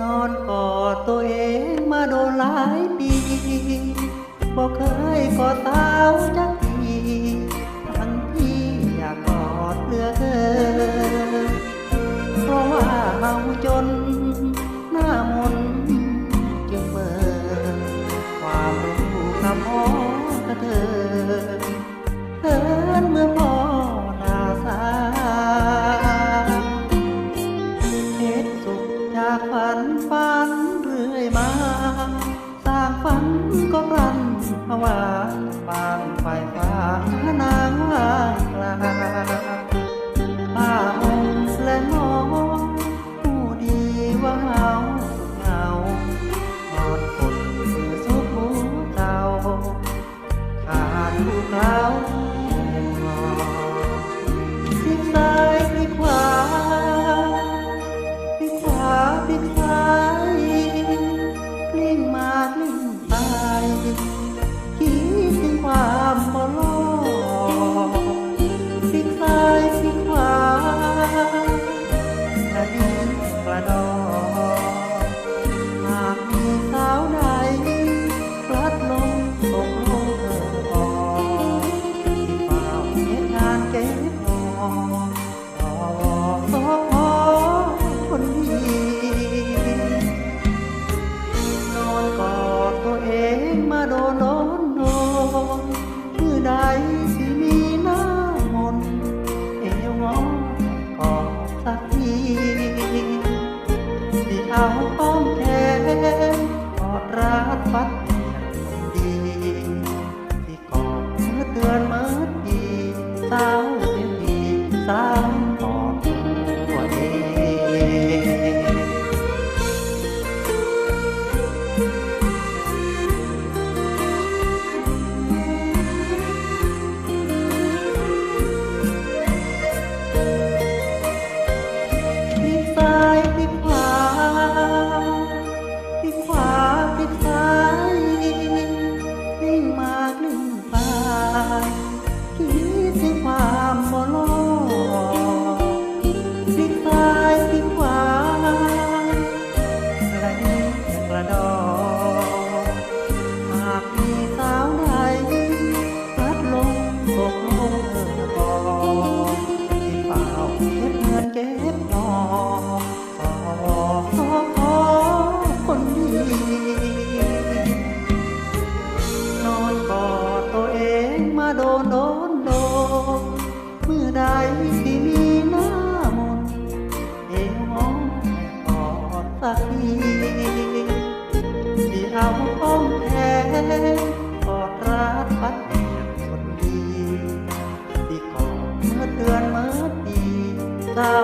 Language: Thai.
นอนกอดตัวเองมาโดนหลายปีบอกเคยกอดเต้าจักทีทั้งที่อยากกอดเหลือเกิเพราะว่าเมาจนหน้ามนจึงเบินความรู้คำพ้องกระเธอเธอเมื่อ วานบางไฟฟ้านา bao tiếng tai tiếng hoa là đi là đó hạt đi táo này phát lông bông hồng cò thì bảo hết ngân kép nò có có con đi. Nói bỏ tôi em mà đồn đồn đồn mưa đầy ักทีมีเอาอ้อมแท้กอดรัดปัดเียงคนดี ที่ขอเมื่อเตือนเมื่อดีเศร้า